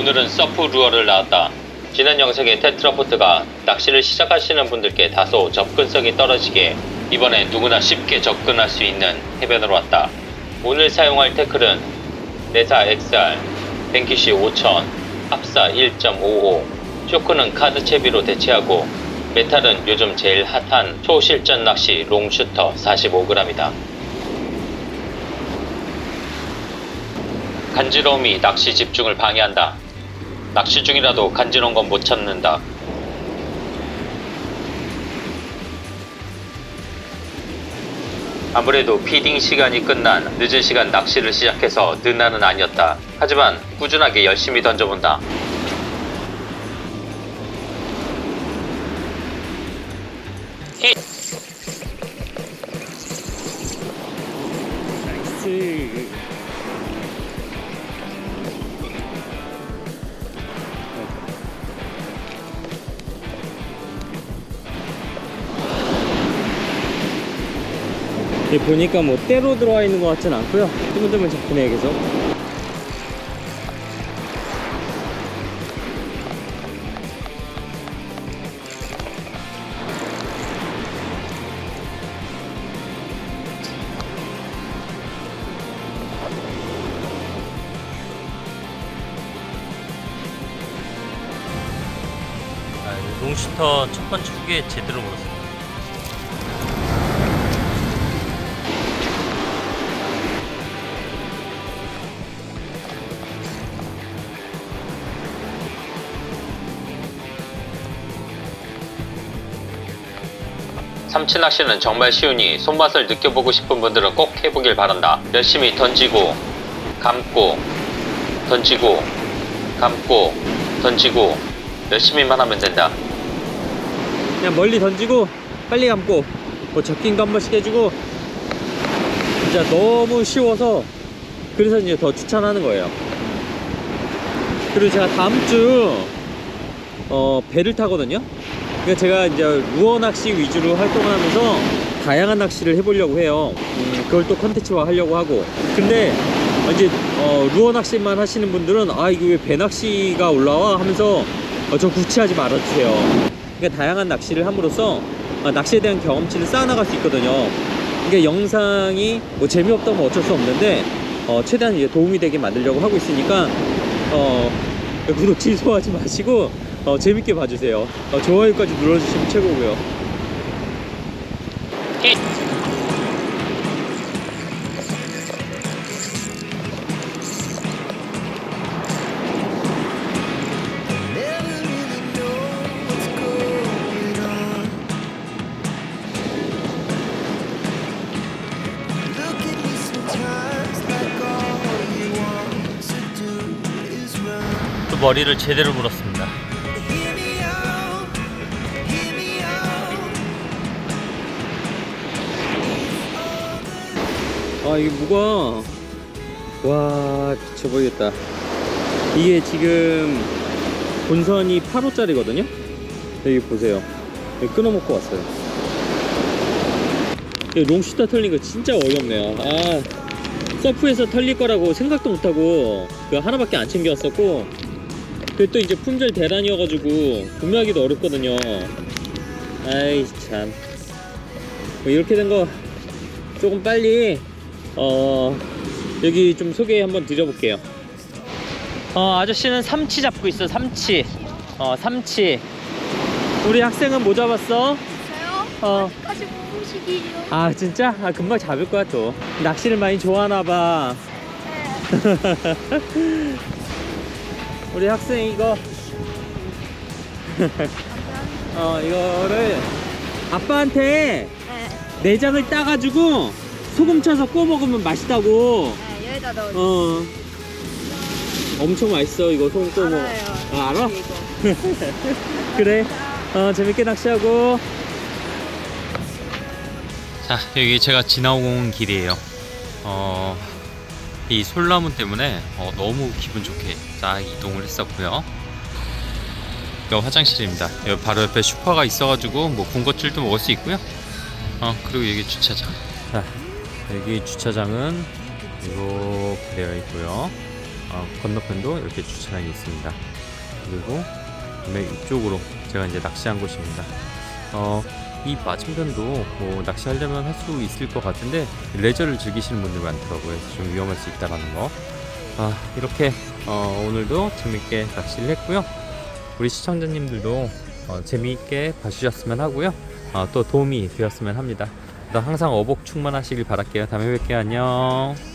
오늘은 서프 루어를 나왔다. 지난 영상에 테트라포트가 낚시를 시작하시는 분들께 다소 접근성이 떨어지게 이번에 누구나 쉽게 접근할 수 있는 해변으로 왔다. 오늘 사용할 태클은 네사 XR, 뱅키시 5000, 합사 1.55, 쇼크는 카드 채비로 대체하고 메탈은 요즘 제일 핫한 초실전 낚시 롱슈터 45g이다. 간지러움이 낚시 집중을 방해한다. 낚시 중이라도 간지러운 건 못 참는다. 아무래도 피딩 시간이 끝난 늦은 시간 낚시를 시작해서 늦날은 아니었다. 하지만 꾸준하게 열심히 던져본다. 보니까 뭐 때로 들어와 있는 것 같진 않고요. 뜨문뜨문 잡히네 계속. 아, 롱슈터 첫 번째 후기에 제대로 물었습니다. 삼치 낚시는 정말 쉬우니 손맛을 느껴보고 싶은 분들은 꼭 해보길 바란다. 열심히 던지고, 감고, 던지고, 감고, 던지고, 열심히만 하면 된다. 그냥 멀리 던지고 빨리 감고 뭐 적긴거 한 번씩 해주고 진짜 너무 쉬워서 그래서 이제 더 추천하는 거예요. 그리고 제가 다음 주 어, 배를 타거든요. 그러니까 제가 이제 루어 낚시 위주로 활동을 하면서 다양한 낚시를 해보려고 해요. 음, 그걸 또 컨텐츠화 하려고 하고. 근데 이제 어, 루어 낚시만 하시는 분들은 아 이거 왜배 낚시가 올라와 하면서 어, 좀 구치하지 말아주세요. 그러니까 다양한 낚시를 함으로써 아, 낚시에 대한 경험치를 쌓아나갈 수 있거든요. 그러니까 영상이 뭐 재미없다면 어쩔 수 없는데 어, 최대한 이제 도움이 되게 만들려고 하고 있으니까 어, 구독 취소하지 마시고 어, 재밌게 봐주세요. 어, 좋아요까지 눌러주시면 최고고요. 또 머리를 제대로 물었습니다. 아 이게 무거워 와 미쳐버리겠다. 이게 지금 본선이 8호짜리거든요? 여기 보세요. 여기 끊어먹고 왔어요. 이 롱슈터 털린 거 진짜 어이없네요. 아 서프에서 털릴 거라고 생각도 못하고 그 하나밖에 안 챙겨왔었고 그또 이제 품절 대란이어가지고 구매하기도 어렵거든요. 아이 참. 뭐 이렇게 된 거 조금 빨리 어 여기 좀 소개 한번 드려볼게요. 어 아저씨는 삼치 잡고 있어 삼치. 어 삼치. 우리 학생은 뭐 잡았어? 저요? 어. 아직까지 무식이에요. 아 진짜? 아 금방 잡을 거야 또. 낚시를 많이 좋아하나 봐. 네. 우리 학생 이거 어 이거를 아빠한테 네. 내장을 따가지고 소금 쳐서 구워 먹으면 맛있다고. 네, 여기다 넣어. 어. 엄청 맛있어 이거 소금 구워 먹어. 알아요. 아, 알아? 이거. 그래. 어, 재밌게 낚시하고. 자, 여기 제가 지나오고 온 길이에요. 어, 이 솔나무 때문에 어, 너무 기분 좋게 딱 이동을 했었고요. 여기 화장실입니다. 여기 바로 옆에 슈퍼가 있어가지고 뭐 군것질도 먹을 수 있고요. 어, 그리고 여기 주차장. 자, 여기 주차장은 이렇게 되어 있고요. 어, 건너편도 이렇게 주차장이 있습니다. 그리고 맨 이쪽으로 제가 이제 낚시한 곳입니다. 어, 이 맞은편도 뭐 낚시하려면 할 수 있을 것 같은데 레저를 즐기시는 분들 많더라고요. 좀 위험할 수 있다라는 거. 아, 이렇게 어, 오늘도 재밌게 낚시를 했고요. 우리 시청자님들도 어, 재미있게 봐주셨으면 하고요. 어, 또 도움이 되었으면 합니다. 항상 어복 충만하시길 바랄게요. 다음에 뵐게요. 안녕.